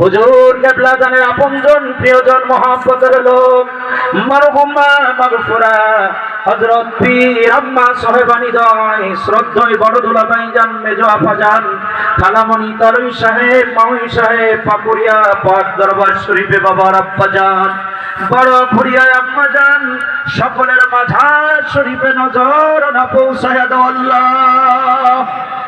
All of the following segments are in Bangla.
হুজুর কেবলা জানের আপনজন, প্রিয়জন, মহাব্বতের লোক। মারহুমা মাগফুরা, হযরত পীর আম্মা সাহেবানী দয়, শ্রদ্ধয় বড় দুলাভাই জান, মেজ আফাজান খালামণি তালুই সাহেব, মাউই সাহেব, পাকুড়িয়া পাক দরবার শরীফে বাবার আব্বা বড় ফুরিয়ায় আম্মা যান সকলের মাঝার শরীফে নজর না পৌঁছায় দাও আল্লাহ।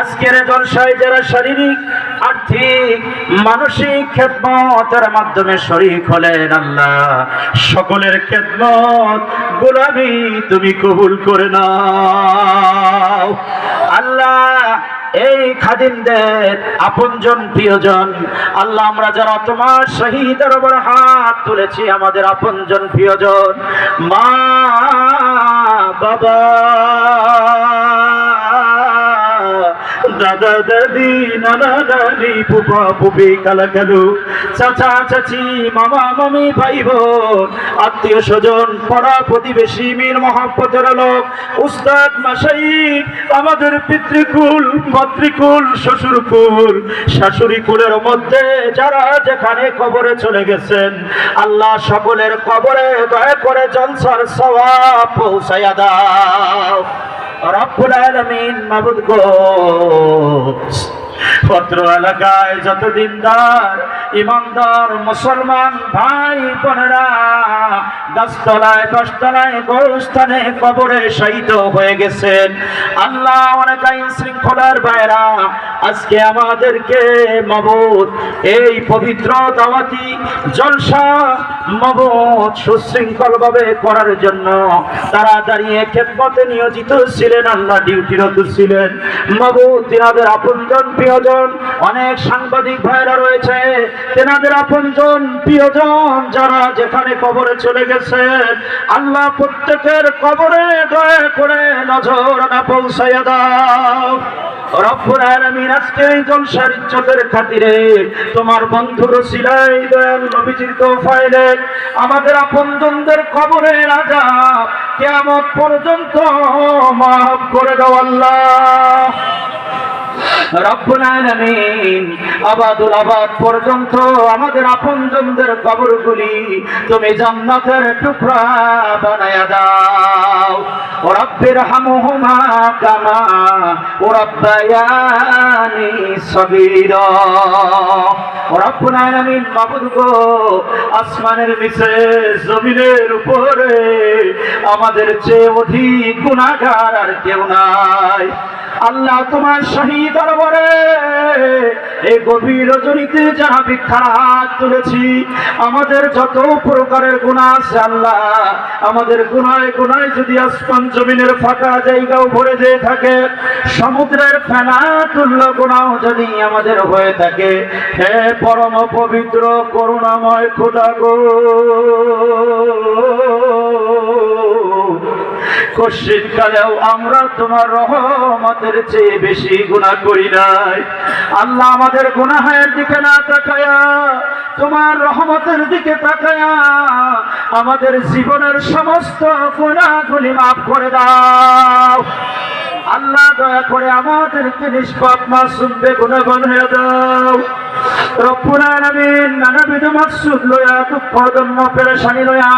আজকের জলসায় শারীরিক, আর্থিক, মানসিক মাধ্যমে হলেন আল্লাহ। সকলের খেদমত গোলামি তুমি কবুল করে নাও। আল্লাহ, এই খাদিমদের আপনজন প্রিয়জন, আল্লাহ, আমরা যারা তোমার শহীদের ওপর হাত তুলেছি, আমাদের আপনজন প্রিয়জন, মা, বাবা। দাদা দাদি, নানা নানি, ফুফা ফুফি কালা কালু চাচা চাচি, মামা মামি ভাই আত্মীয় স্বজন, পাড়া প্রতিবেশী, মীর মহাব্বতের লোক, উস্তাদ মাসাই, আমাদের পিতৃকুল, মাতৃকুল, শ্বশুরকুল, শাশুড়ি কুলের মধ্যে যারা যেখানে কবরে চলে গেছেন, আল্লাহ সকলের কবরে দয়া করে জলসার সওয়াব পৌঁছায়া দাও। রব্বুল আলামিন মাবুদ গো। পত্র এলাকায় যত দিনদার ইমানদার মুসলমান ভাই বোনেরা, গাছতলায় দশতলায় গোরস্থানে কবরে শহীদ হয়ে গেছেন। আল্লাহ অনেক আইন শৃঙ্খলার বাইরা, আজকে আমাদেরকে মবুদ এই পবিত্র দাওয়াতি জলসা মবুদ সুশৃঙ্খল ভাবে করার জন্য তারা দাঁড়িয়ে খেদমতে নিয়োজিত ছিলেন, আল্লাহ ডিউটিরত ছিলেন। মবুদ তিনাদের আপনজন প্রিয়জন অনেক সাংবাদিক ভাইরা রয়েছে। তেনাদের আপনজন, প্রিয়জন যারা যেখানে কবরে চলে গেছেন আল্লাহ প্রত্যেকের কবরে দয়া করে নজর না পৌঁছাইয়া দাও। খাতিরে তোমার আমাদের আপনজনদের কবরে রাজা কিয়ামত পর্যন্ত মাফ করে দাও আল্লাহ। রব্বুল আলামিন আবাদুল আবাদ পর্যন্ত আমাদের তুমি জান্নাতের টুকরা বানায়া দাও। রব্বির হামহুমা কামা রব্বায়ানি গো, আসমানের নিচে, জমিনের উপরে আমাদের চেয়ে অধিক গুণাগার আর কেউ নাই। আল্লাহ তোমার শহীদ দরবারে এই গভীর রজনীতে ভিক্ষার হাত তুলেছি, আমাদের যত প্রকারের গুণা আছে আল্লাহ, আমাদের গুনায় গুনায় যদি আসমান জমিনের ফাঁকা জায়গাও ভরে যেয়ে থাকে, সমুদ্রের ফেনা তুল্য গুণাও যদি আমাদের হয়ে থাকে, হে পরম পবিত্র, করুণাময় খোদা গো। কশিন কালেও আমরা তোমার রহমতের চেয়ে বেশি গুনাহ করি নাই। আল্লাহ আমাদের গুনাহের দিকে না তাকায়া, তোমার রহমতের দিকে তাকায়া আমাদের জীবনের সমস্ত গুনাহগুলি মাফ করে দাও। আল্লাহ দয়া করে আমাদেরকে নিষ্পাপ, মাসুম বেগুনা বানিয়ে দাও। রব্বুল আলামিন নানাবিধ মাকসুদ লয়া, দুঃখ দম্ম পেরেশানি লয়া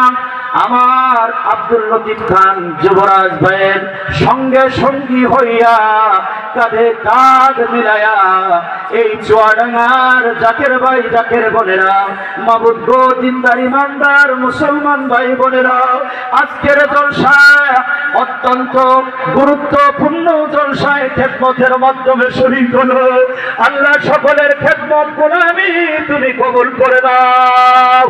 আমার আব্দুল লতিফ খান যুবরাজ ভাইয়ের সঙ্গে সঙ্গী হইয়া কাঁধে কাঁধ মিলায়া এই চুয়াডাঙ্গার জাকের ভাই, জাকের বোনেরা, মাবুদ গো, দিনদার, ইমানদার, মুসলমান ভাই বোনেরা, আজকের জলসায় অত্যন্ত গুরুত্বপূর্ণ জলসায় খেদমতের মাধ্যমে শরীর হলো। আল্লাহ সকলের খেদমত গোলামি তুমি কবুল করে দাও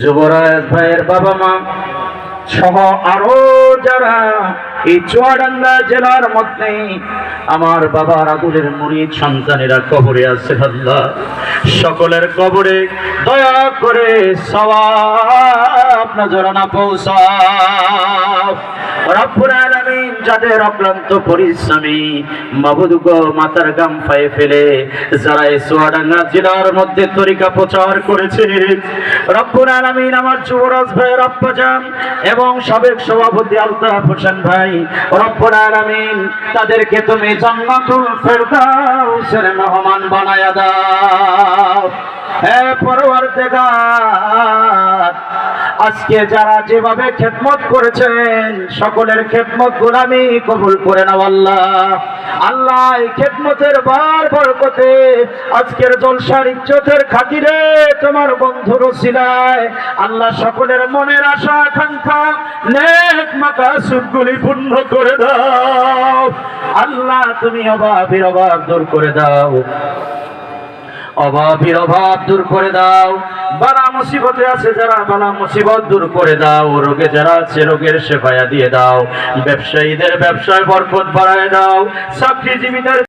যুবরাজ ভাইয়ের বাবা মা সহ আরও যারা এই চুয়াডাঙ্গা জেলার মধ্যে আমার বাবার আদুলের মুরিদ সন্তানেরা কবরে আছে সকলের কবরে দয়া করে আলামিন যাদের অক্লান্ত পরিশ্রমী, মাবুদ গো গাম ফায়ে ফেলে যারা এই চুয়াডাঙ্গা জেলার মধ্যে তরিকা প্রচার করেছে রব্বুল আলামিন আমার যুবরাজ ভাই রব্বাজান এবং সাবেক সভাপতি আলতাফ হোসেন ভাই, রব্বুল আলামিন তাদেরকে তুমি জান্নাতুল ফেরদাউসের মেহমান বানায়া দাও। হে পরওয়ারদিগার আজকে যারা যেভাবে খেদমত করেছেন, সকলের খেদমত গোলামি কবুল করে নাও আল্লাহ। আল্লাহ খেদমতের বার বরকতে আজকের জলসার ইজ্জতের খাতিরে তোমার বন্ধুর সিলায় আল্লাহ সকলের মনের আশা, আকাঙ্ক্ষা, নেক মাকাসুদগুলি পূর্ণ করে দাও। আল্লাহ তুমি অভাবের অভাব দূর করে দাও। অভাবের অভাব দূর করে দাও। বালা মুসিবতে আছে যারা, বালা মুসিবত দূর করে দাও। রোগে যারা আছে, রোগের সেফায়া দিয়ে দাও। ব্যবসায়ীদের ব্যবসায় বরকত বাড়ায় দাও। চাকরিজীবীদের